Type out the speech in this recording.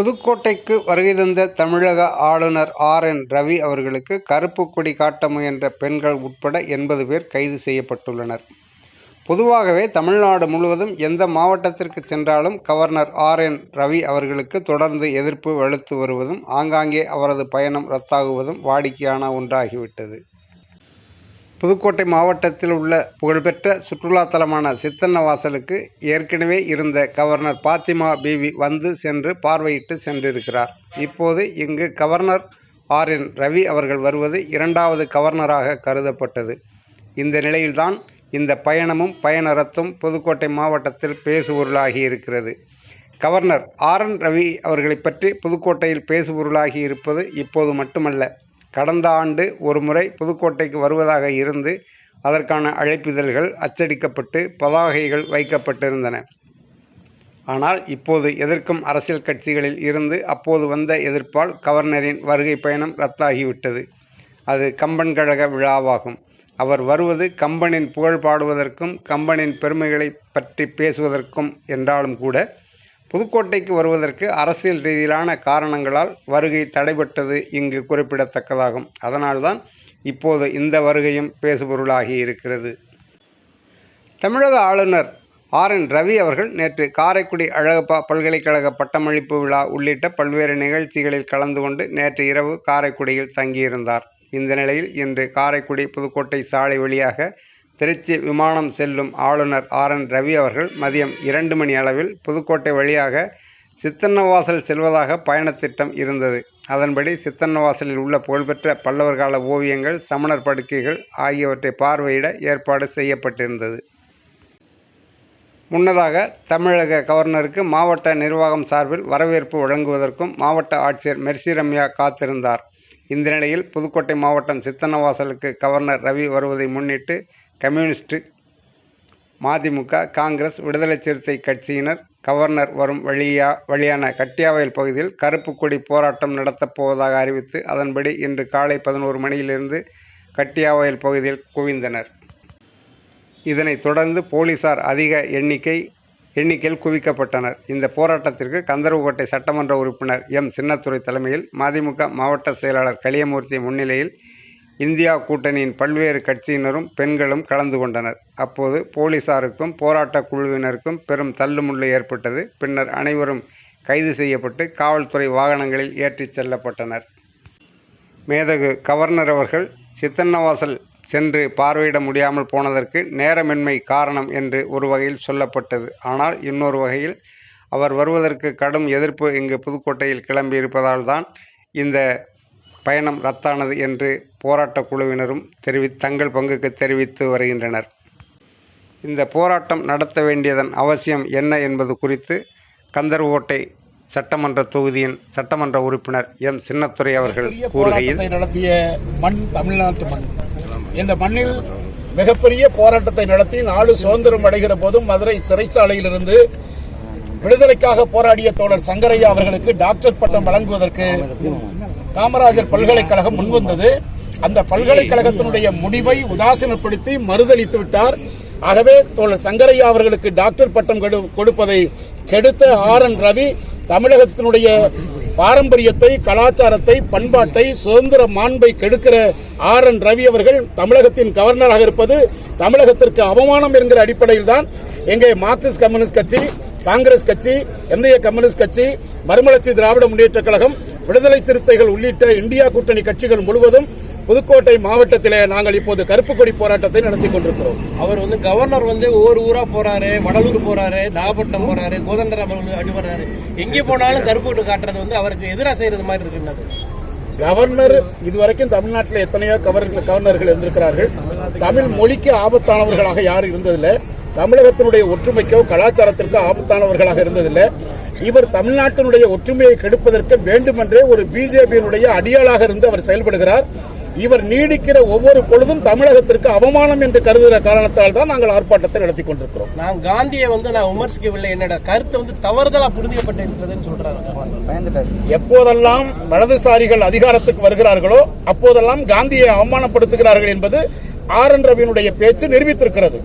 புதுக்கோட்டைக்கு வருகை தந்த தமிழக ஆளுநர் ஆர் என் ரவி அவர்களுக்கு கருப்பு கொடி காட்ட முயன்ற பெண்கள் உட்பட எண்பது பேர் கைது செய்யப்பட்டுள்ளனர். பொதுவாகவே தமிழ்நாடு முழுவதும் எந்த மாவட்டத்திற்கு சென்றாலும் கவர்னர் ஆர் என் ரவி அவர்களுக்கு தொடர்ந்து எதிர்ப்பு வலுத்து வருவதும் ஆங்காங்கே அவரது பயணம் ரத்தாகுவதும் வாடிக்கையான ஒன்றாகிவிட்டது. புதுக்கோட்டை மாவட்டத்தில் உள்ள புகழ்பெற்ற சுற்றுலா தலமான சித்தன்னவாசலுக்கு ஏற்கனவே இருந்த கவர்னர் பாத்திமா பிவி வந்து சென்று பார்வையிட்டு சென்றிருக்கிறார். இப்போது இங்கு கவர்னர் ஆர் என் ரவி அவர்கள் வருவது இரண்டாவது கவர்னராக கருதப்பட்டது. இந்த நிலையில்தான் இந்த பயணமும் பயணரத்தும் புதுக்கோட்டை மாவட்டத்தில் பேசுபொருளாகி இருக்கிறது. கவர்னர் ஆர் என் ரவி அவர்களை பற்றி புதுக்கோட்டையில் பேசுபொருளாகி இருப்பது இப்போது மட்டுமல்ல கடந்த ஆண்டு ஒரு முறை புதுக்கோட்டைக்கு வருவதாக இருந்து அதற்கான அழைப்பிதழ்கள் அச்சடிக்கப்பட்டு பதாகைகள் வைக்கப்பட்டிருந்தன. ஆனால் இப்போது எதிர்க்கும் அரசியல் கட்சிகளில் இருந்து அப்போது வந்த எதிர்ப்பால் கவர்னரின் வருகை பயணம் ரத்தாகிவிட்டது. அது கம்பன் கழக விழாவாகும். அவர் வருவது கம்பனின் புகழ் பாடுவதற்கும் கம்பனின் பெருமைகளை பற்றி பேசுவதற்கும் என்றாலும் கூட புதுக்கோட்டைக்கு வருவதற்கு அரசியல் ரீதியிலான காரணங்களால் வருகை தடைபட்டது இங்கு குறிப்பிடத்தக்கதாகும். அதனால்தான் இப்போது இந்த வருகையும் பேசுபொருளாகி இருக்கிறது. தமிழக ஆளுநர் ஆர். என். ரவி அவர்கள் நேற்று காரைக்குடி அழகப்பா பல்கலைக்கழக பட்டமளிப்பு விழா உள்ளிட்ட பல்வேறு நிகழ்ச்சிகளில் கலந்து கொண்டு நேற்று இரவு காரைக்குடியில் தங்கியிருந்தார். இந்த நிலையில் இன்று காரைக்குடி புதுக்கோட்டை சாலை வழியாக திருச்சி விமானம் செல்லும் ஆளுநர் ஆர் என் ரவி அவர்கள் மதியம் இரண்டு மணி அளவில் புதுக்கோட்டை வழியாக சித்தன்னவாசல் செல்வதாக பயணத்திட்டம் இருந்தது. அதன்படி சித்தன்னவாசலில் உள்ள புகழ்பெற்ற பல்லவர் கால ஓவியங்கள் சமணர் படுக்கைகள் ஆகியவற்றை பார்வையிட ஏற்பாடு செய்யப்பட்டிருந்தது. முன்னதாக தமிழக கவர்னருக்கு மாவட்ட நிர்வாகம் சார்பில் வரவேற்பு வழங்குவதற்கும் மாவட்ட ஆட்சியர் மெர்சி ரம்யா காத்திருந்தார். இந்த நிலையில் புதுக்கோட்டை மாவட்டம் சித்தன்னவாசலுக்கு கவர்னர் ரவி வருவதை முன்னிட்டு கம்யூனிஸ்ட் மதிமுக காங்கிரஸ் விடுதலை சிறுத்தை கட்சியினர் கவர்னர் வரும் வழியா வழியான கட்டியாவயல் பகுதியில் கருப்பு கொடி போராட்டம் நடத்தப் போவதாக அறிவித்து அதன்படி இன்று காலை பதினோரு மணியிலிருந்து கட்டியாவயல் பகுதியில் குவிந்தனர். இதனைத் தொடர்ந்து போலீசார் அதிக எண்ணிக்கை எண்ணிக்கையில் குவிக்கப்பட்டனர். இந்த போராட்டத்திற்கு கந்தரவுகோட்டை சட்டமன்ற உறுப்பினர் எம். சின்னத்துறை தலைமையில் மதிமுக மாவட்ட செயலாளர் கலியமூர்த்தி முன்னிலையில் இந்தியா கூட்டணியின் பல்வேறு கட்சியினரும் பெண்களும் கலந்து கொண்டனர். அப்போது போலீசாருக்கும் போராட்டக் குழுவினருக்கும் பெரும் தள்ளுமுள்ளு ஏற்பட்டது. பின்னர் அனைவரும் கைது செய்யப்பட்டு காவல்துறை வாகனங்களில் ஏற்றிச் செல்லப்பட்டனர். மேதகு கவர்னர் அவர்கள் சித்தன்னவாசல் சென்று பார்வையிட முடியாமல் போனதற்கு நேரமின்மை காரணம் என்று ஒரு வகையில் சொல்லப்பட்டது. ஆனால் இன்னொரு வகையில் அவர் வருவதற்கு கடும் எதிர்ப்பு இங்கு புதுக்கோட்டையில் கிளம்பியிருப்பதால் தான் இந்த பயணம் ரத்தானது என்று போராட்ட குழுவினரும் தெரிவி தங்கள் பங்குக்கு தெரிவித்து வருகின்றனர். இந்த போராட்டம் நடத்த வேண்டியதன் அவசியம் என்ன என்பது குறித்து கந்தர்வோட்டை சட்டமன்ற தொகுதியின் சட்டமன்ற உறுப்பினர் எம். சின்னத்துரை அவர்கள் கூறுகையில் நடத்திய மண் தமிழ்நாட்டு மண். இந்த மண்ணில் மிகப்பெரிய போராட்டத்தை நடத்தி நாடு சுதந்திரம் அடைகிற போதும் மதுரை சிறைச்சாலையிலிருந்து விடுதலைக்காக போராடிய தோழர் சங்கரையா அவர்களுக்கு டாக்டர் பட்டம் வழங்குவதற்கு காமராஜர் பல்கலைக்கழகம் முன்வந்தது. அந்த பல்கலைக்கழகத்தினுடைய முடிவை உதாசீனப்படுத்தி மறுதளித்து விட்டார். ஆகவே தோழர் சங்கரையா அவர்களுக்கு டாக்டர் பட்டம் கொடு- கொடுப்பதை கெடுத்த ஆர் என் ரவி தமிழகத்தினுடைய பாரம்பரியத்தை கலாச்சாரத்தை பண்பாட்டை சுதந்திர மாண்பை கெடுக்கிற ஆர் என் ரவி அவர்கள் தமிழகத்தின் கவர்னராக இருப்பது தமிழகத்திற்கு அவமானம் என்கிற அடிப்படையில் தான் எங்கே மார்க்சிஸ்ட் கம்யூனிஸ்ட் கட்சி காங்கிரஸ் கட்சி இந்திய கம்யூனிஸ்ட் கட்சி மறுமலர்ச்சி திராவிட முன்னேற்ற கழகம் விடுதலை சிறுத்தைகள் உள்ளிட்ட இந்தியா கூட்டணி கட்சிகள் முழுவதும் புதுக்கோட்டை மாவட்டத்திலே நாங்கள் இப்போது கருப்பு கொடி போராட்டத்தை நடத்தி கொண்டிருக்கிறோம். அவர் வந்து கவர்னர் வந்து ஒவ்வொரு ஊரா போறாரு வடலூர் போறாரு நாகப்பட்டினம் போறாரு கோதண்டராமன் அடி வர்றாரு எங்கே போனாலும் கருப்பு கொடி காட்டுறது வந்து அவருக்கு எதிராக செய்யறது மாதிரி இருக்குன்னு கவர்னர் இதுவரைக்கும் தமிழ்நாட்டில் எத்தனையோ கவர்னர் கவர்னர்கள் இருந்திருக்கிறார்கள். தமிழ் மொழிக்கு ஆபத்தானவர்களாக யாரும் இருந்ததில்லை. தமிழகத்தினுடைய ஒற்றுமைக்கோ கலாச்சாரத்திற்கோ ஆபத்தானவர்களாக இருந்ததில்லை. இவர் தமிழ்நாட்டினுடைய ஒற்றுமையை கெடுப்பதற்கு வேண்டுமென்றே ஒரு பிஜேபியினுடைய அடியாளாக இருந்து அவர் செயல்படுகிறார். இவர் நீடிக்கிற ஒவ்வொரு பொழுதும் தமிழகத்திற்கு அவமானம் என்று கருதுகிற காரணத்தால் தான் நாங்கள் ஆர்ப்பாட்டத்தை நடத்தி கொண்டிருக்கிறோம். நான் காந்தியை வந்து நான் விமர்சிக்கவில்லை. என்னோட கருத்தை வந்து தவறுதலா புரிஞ்சுக்கப்பட்டிருக்கிறதுன்னு சொல்றாரு கவர்னர் எப்போதெல்லாம் வலதுசாரிகள் அதிகாரத்துக்கு வருகிறார்களோ அப்போதெல்லாம் காந்தியை அவமானப்படுத்துகிறார்கள் என்பது ஆர் என் ரவியினுடைய பேச்சு நிரூபித்திருக்கிறது.